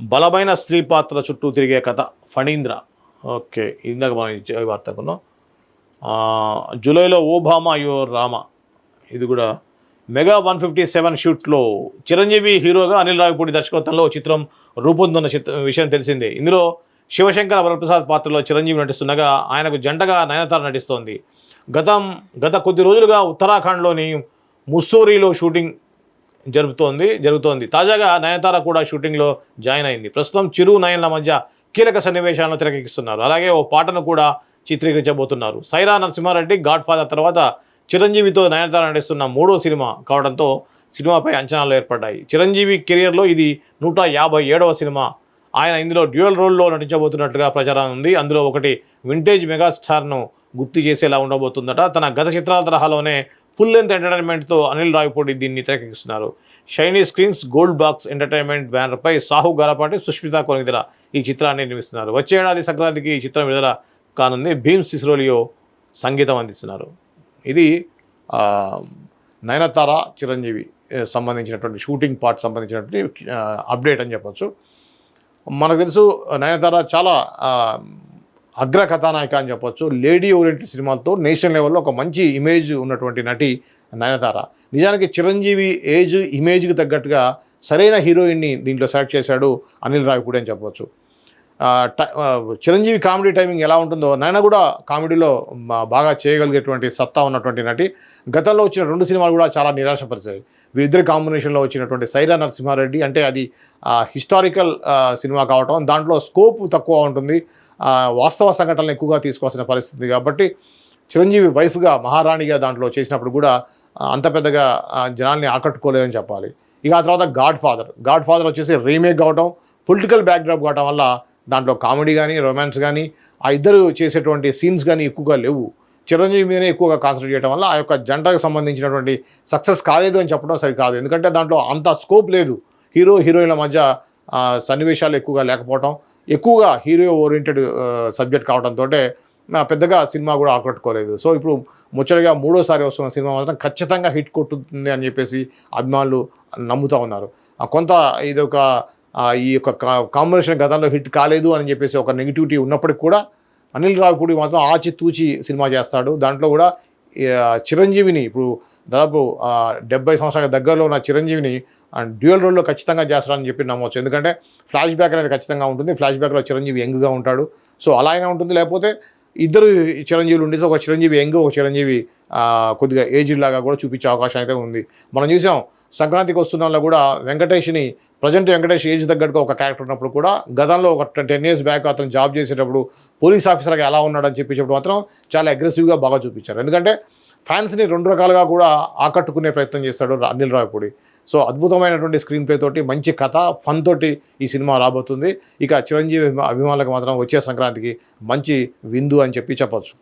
బలమైన స్త్రీ పాత్ర చుట్టూ తిరిగే కథ. ఫణీంద్ర. ఓకే ఇందాక మనం ఇచ్చే జూలైలో ఓబామా యువర్ రామ. ఇది కూడా మెగా వన్ ఫిఫ్టీ సెవెన్ షూట్లో చిరంజీవి హీరోగా అనిల్ రావిపూడి దర్శకత్వంలో చిత్రం రూపొందున్న చిత్ర విషయం తెలిసిందే. ఇందులో శివశంకర వరప్రసాద్ పాత్రలో చిరంజీవి నటిస్తుండగా ఆయనకు జంటగా నయనతార నటిస్తోంది. గతం గత కొద్ది రోజులుగా ఉత్తరాఖండ్లోని ముస్సోరీలో షూటింగ్ జరుపుతోంది జరుగుతోంది. తాజాగా నయనతార కూడా షూటింగ్లో జాయిన్ అయింది. ప్రస్తుతం చిరు నయన్ల మధ్య కీలక సన్నివేశాలను తెరకెక్కిస్తున్నారు. అలాగే ఓ పాటను కూడా చిత్రీకరించబోతున్నారు. సైరా నరసింహారెడ్డి గాడ్ ఫాదర్ తర్వాత చిరంజీవితో నయనతార నటిస్తున్న మూడో సినిమా కావడంతో సినిమాపై అంచనాలు ఏర్పడ్డాయి. చిరంజీవి కెరియర్లో ఇది నూట యాభై ఏడవ సినిమా. ఆయన ఇందులో డ్యూయల్ రోల్లో నటించబోతున్నట్లుగా ప్రచారం ఉంది. అందులో ఒకటి వింటేజ్ మెగాస్టార్ను గుర్తు చేసేలా ఉండబోతుందట. తన గత చిత్రాల తరహాలోనే ఫుల్ లెంత్ ఎంటర్టైన్మెంట్తో అనిల్ రావిపూడి దీన్ని తెరకెక్కిస్తున్నారు. Shine screens gold box entertainment బ్యానర్పై సాహు గారపాటి సుష్మిత కొనిదల ఈ చిత్రాన్ని నిర్మిస్తున్నారు. వచ్చే ఏడాది సంక్రాంతికి ఈ చిత్రం విడుదల కానుంది. భీమ్ సిస్రోలియో సంగీతం అందిస్తున్నారు. ఇది నయనతార చిరంజీవి సంబంధించినటువంటి షూటింగ్ పార్ట్ సంబంధించినటువంటి అప్డేట్ అని చెప్పచ్చు. మనకు తెలుసు నయనతార చాలా అగ్ర కథానాయిక అని చెప్పొచ్చు. లేడీ ఓరియంటెడ్ సినిమాలతో నేషనల్ లెవెల్లో ఒక మంచి ఇమేజ్ ఉన్నటువంటి నటి నయనతార. నిజానికి చిరంజీవి ఏజ్ ఇమేజ్కి తగ్గట్టుగా సరైన హీరోయిన్ని దీంట్లో సెలెక్ట్ చేశాడు అనిల్ రావిపూడి అని చెప్పవచ్చు చిరంజీవి కామెడీ టైమింగ్ ఎలా ఉంటుందో నాయన కూడా కామెడీలో బాగా చేయగలిగేటువంటి సత్తా ఉన్నటువంటి నటి. గతంలో వచ్చిన రెండు సినిమాలు కూడా చాలా నిరాశపరిచాయి. వీరిద్దరి కాంబినేషన్లో వచ్చినటువంటి సైరా నరసింహారెడ్డి అంటే అది హిస్టారికల్ సినిమా కావటం. దాంట్లో స్కోప్ తక్కువ ఉంటుంది. వాస్తవ సంఘటనలు ఎక్కువగా తీసుకోవాల్సిన పరిస్థితి కాబట్టి చిరంజీవి వైఫ్గా మహారాణిగా దాంట్లో చేసినప్పుడు కూడా అంత పెద్దగా జనాల్ని ఆకట్టుకోలేదని చెప్పాలి. ఇక ఆ తర్వాత గాడ్ ఫాదర్ గాడ్ ఫాదర్ వచ్చేసి రీమేక్ కావటం పొలిటికల్ బ్యాక్డ్రాప్ కావటం వల్ల దాంట్లో కామెడీ కానీ రొమాన్స్ కానీ ఆ ఇద్దరు చేసేటువంటి సీన్స్ కానీ ఎక్కువగా లేవు. చిరంజీవి మీదనే ఎక్కువగా కాన్సన్ట్రేట్ చేయడం వల్ల ఆ యొక్క జంటకు సంబంధించినటువంటి సక్సెస్ కాలేదు అని చెప్పడం సరికాదు. ఎందుకంటే దాంట్లో అంత స్కోప్ లేదు. హీరో హీరోయిన్ల మధ్య సన్నివేశాలు ఎక్కువగా లేకపోవటం ఎక్కువగా హీరో ఓరియంటెడ్ సబ్జెక్ట్ కావడంతో పెద్దగా సినిమా కూడా ఆకట్టుకోలేదు. సో ఇప్పుడు ముచ్చటగా మూడోసారి వస్తున్న సినిమా మాత్రం ఖచ్చితంగా హిట్ కొట్టుతుంది అని చెప్పేసి అభిమానులు నమ్ముతూ ఉన్నారు. ఆ, కొంత ఇది ఒక ఈ యొక్క కాంబినేషన్ గతంలో హిట్ కాలేదు అని చెప్పేసి ఒక నెగిటివిటీ ఉన్నప్పటికీ కూడా అనిల్ రావుపూడి మాత్రం ఆచితూచి సినిమా చేస్తాడు. దాంట్లో కూడా చిరంజీవిని ఇప్పుడు దాదాపు డెబ్బై సంవత్సరాల దగ్గరలో ఉన్న చిరంజీవిని డ్యూయల్ రోల్లో ఖచ్చితంగా చేస్తారని చెప్పి నమ్మవచ్చు ఎందుకంటే ఫ్లాష్ బ్యాక్ అనేది ఖచ్చితంగా ఉంటుంది. ఫ్లాష్ బ్యాక్లో చిరంజీవి యంగ్గా ఉంటాడు. సో అలా అయినా ఉంటుంది. లేకపోతే ఇద్దరు చిరంజీవులు ఉండేసి ఒక చిరంజీవి యంగ్ ఒక చిరంజీవి కొద్దిగా ఏజ్డ్ లాగా కూడా చూపించే అవకాశం అయితే ఉంది. మనం చూసాం సంక్రాంతికి వస్తున్న కూడా వెంకటేష్ని ప్రజెంట్ వెంకటేష్ ఏజ్ తగ్గట్టుగా ఒక క్యారెక్టర్ ఉన్నప్పుడు కూడా గతంలో ఒక టెన్ ఇయర్స్ బ్యాక్ అతను జాబ్ చేసేటప్పుడు పోలీస్ ఆఫీసర్గా ఎలా ఉన్నాడని చెప్పేటప్పుడు మాత్రం చాలా అగ్రెసివ్గా బాగా చూపించారు. ఎందుకంటే ఫ్యాన్స్ని రెండు రకాలుగా కూడా ఆకట్టుకునే ప్రయత్నం చేస్తాడు అనిల్ రాయపూడి సో అద్భుతమైనటువంటి స్క్రీన్ ప్లే తోటి మంచి కథ ఫన్ తోటి ఈ సినిమా రాబోతుంది. ఇక చిరంజీవి అభిమానులకు మాత్రం వచ్చే సంక్రాంతికి మంచి విందు అని చెప్పి చెప్పచ్చు.